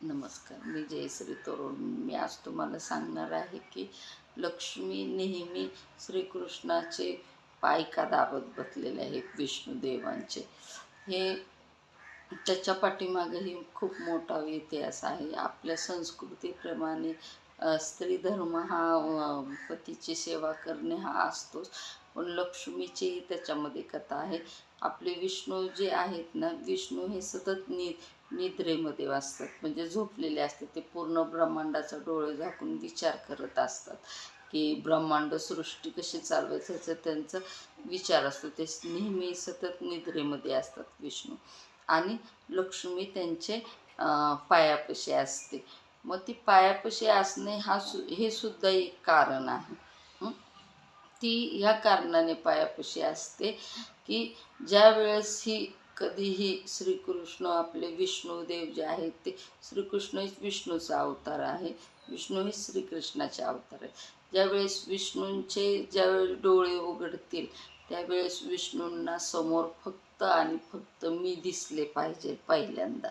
नमस्कार मी जयश्री तरुण. मी आज तुम्हाला सांगणार आहे की लक्ष्मी नेहमी श्रीकृष्णाचे पाय का दाबत बसलेले आहेत विष्णुदेवांचे? हे त्याच्या पाठीमागेही खूप मोठा इतिहास आहे. आपल्या संस्कृतीप्रमाणे स्त्री धर्म हा पतीची सेवा करणे हा असतोच. लक्ष्मीचीही त्याच्यामध्ये कथा आहे. आपले विष्णू जे आहेत ना विष्णू हे सतत नि निद्रेमध्ये वाचतात. म्हणजे झोपलेले असतात. ते पूर्ण ब्रह्मांडाचा डोळे झाकून विचार करत असतात. की ब्रह्मांड सृष्टी कशी चालवायचं ह्याचा त्यांचा विचार असतो. ते नेहमी सतत निद्रेमध्ये असतात विष्णू. आणि लक्ष्मी त्यांचे पायापशी पायापाशी असते. मग ती पायापाशी असणे हा सु हे सुद्धा एक कारण आहे. ती ह्या कारणाने पायापाशी असते की ज्या वेळेस ही कधीही श्रीकृष्ण आपले विष्णुदेव जे आहेत ते श्रीकृष्ण हेच विष्णूचा अवतार आहे. विष्णू हे श्रीकृष्णाचे अवतार आहे ज्यावेळेस विष्णूंचे ज्यावेळेस डोळे उघडतील त्यावेळेस विष्णूंना समोर फक्त आणि फक्त मी दिसले पाहिजे पहिल्यांदा.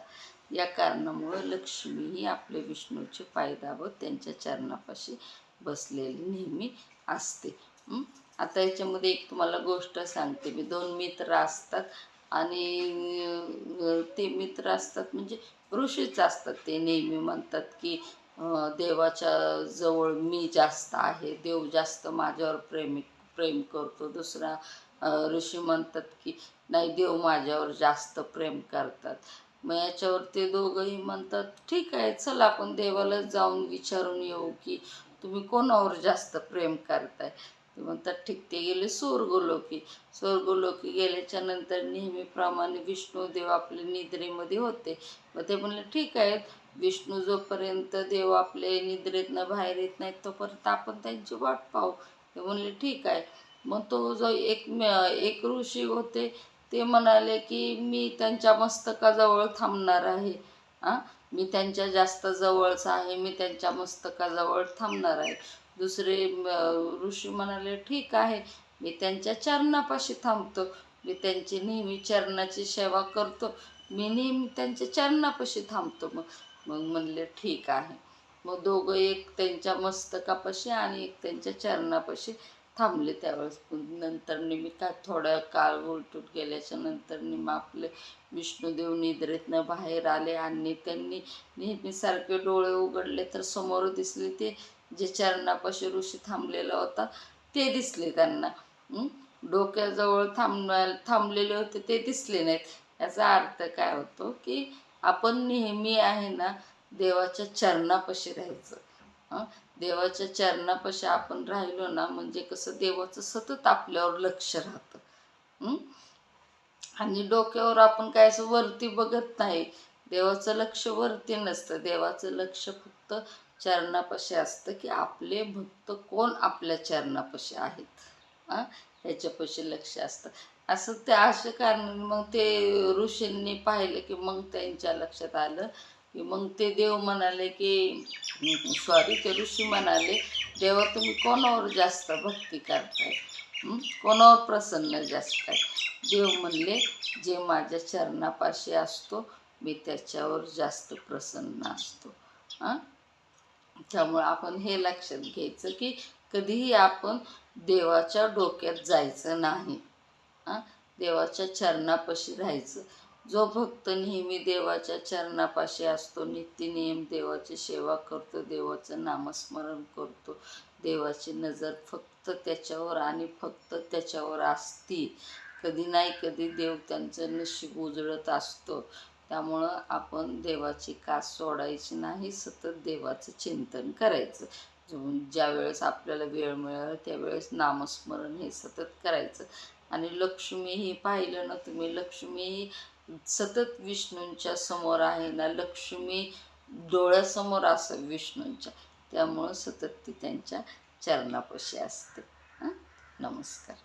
या कारणामुळं लक्ष्मी ही आपले विष्णूचे पाय दाबत त्यांच्या चरणापाशी बसलेली नेहमी असते. आता याच्यामध्ये एक तुम्हाला गोष्ट सांगते मी. दोन मित्र असतात आणि ते मित्र असतात म्हणजे ऋषीच असतात. ते नेहमी म्हणतात की देवाच्या जवळ मी जास्त आहे. देव जास्त माझ्यावर प्रेमी प्रेम करतो. दुसरा ऋषी म्हणतात की नाही देव माझ्यावर जास्त प्रेम करतात. मग याच्यावर ते दोघंही म्हणतात ठीक आहे चल आपण देवाला जाऊन विचारून येऊ की तुम्ही कोणावर जास्त प्रेम करताय? म्हणतात ठीक ते गेले स्वर्गलोकी. स्वर्गलोकी गेल्याच्यानंतर नेहमीप्रमाणे विष्णूदेव आपले निद्रेमध्ये होते. मग ते म्हणले ठीक आहे विष्णू जोपर्यंत देव आपले निद्रेतनं बाहेर येत नाहीत तोपर्यंत आपण त्यांची वाट पाहू. ते म्हणले ठीक आहे. मग तो जो एक एक ऋषी होते ते म्हणाले की मी त्यांच्या मस्तकाजवळ थांबणार आहे. हां? मी त्यांच्या जास्त जवळचा आहे मी त्यांच्या मस्तकाजवळ थांबणार आहे. दुसरे ऋषी म्हणाले ठीक आहे मी त्यांच्या चरणापाशी थांबतो. मी त्यांची नेहमी चरणाची सेवा करतो. मी नेहमी त्यांच्या चरणापाशी थांबतो. मग मग म्हणले ठीक आहे. मग दोघं एक त्यांच्या मस्तकापाशी आणि एक त्यांच्या चरणापाशी थांबले त्यावेळेस नंतर निमित्ता काय थोडा काळ उलटूट गेल्याच्यानंतर मग आपले विष्णुदेव निद्रेतनं बाहेर आले आणि त्यांनी नेहमीसारखे डोळे उघडले तर समोर दिसले ते जे चरणापाशी ऋषी थांबलेला होता ते दिसले त्यांना. डोक्याजवळ थांब थांबलेले होते ते दिसले नाहीत. याचा अर्थ काय होतो की आपण नेहमी आहे ना देवाच्या चरणापाशी राहायचं. देवाच्या चरणापाशी आपण राहिलो ना म्हणजे कसं देवाचं सतत आपल्यावर लक्ष राहतं. आणि डोक्यावर आपण काय असं वरती बघत नाही. देवाचं लक्ष वरती नसतं. देवाचं लक्ष फक्त चरणापाशी असतं की आपले भक्त कोण आपल्या चरणापाशी आहेत? ह्याच्यापाशी लक्ष असतं. असं त्या अशा कारण मग ते ऋषींनी पाहिलं की मग त्यांच्या लक्षात आलं की मग ते देव म्हणाले की सॉरी ते ऋषी म्हणाले देवा तुम्ही कोणावर जास्त भक्ती करताय? कोणावर प्रसन्न जास्त आहे? देव म्हणले जे माझ्या चरणापाशी असतो मी त्याच्यावर जास्त प्रसन्न असतो. हां? त्यामुळे आपण हे लक्षात घ्यायचं की कधीही आपण देवाच्या डोक्यात जायचं नाही. हां? देवाच्या चरणापाशी राहायचं. जो भक्त नेहमी देवाच्या चरणापाशी असतो नित्यनियम देवाची सेवा करतो देवाचं नामस्मरण करतो. देवाची नजर फक्त त्याच्यावर आणि फक्त त्याच्यावर असती. कधी नाही कधी देव त्यांचं नशीब उजळत असतो. त्यामुळं आपण देवाची कास सोडायची नाही सतत देवाचं चिंतन करायचं. ज्या वेळेस आपल्याला वेळ मिळेल त्यावेळेस नामस्मरण हे सतत करायचं. आणि लक्ष्मी ही पाहिलं ना तुम्ही लक्ष्मी सतत विष्णूंच्या समोर आहे ना लक्ष्मी डोळ्यासमोर असं विष्णूंच्या. त्यामुळं सतत ती त्यांच्या चरणापाशी असते. हां? नमस्कार.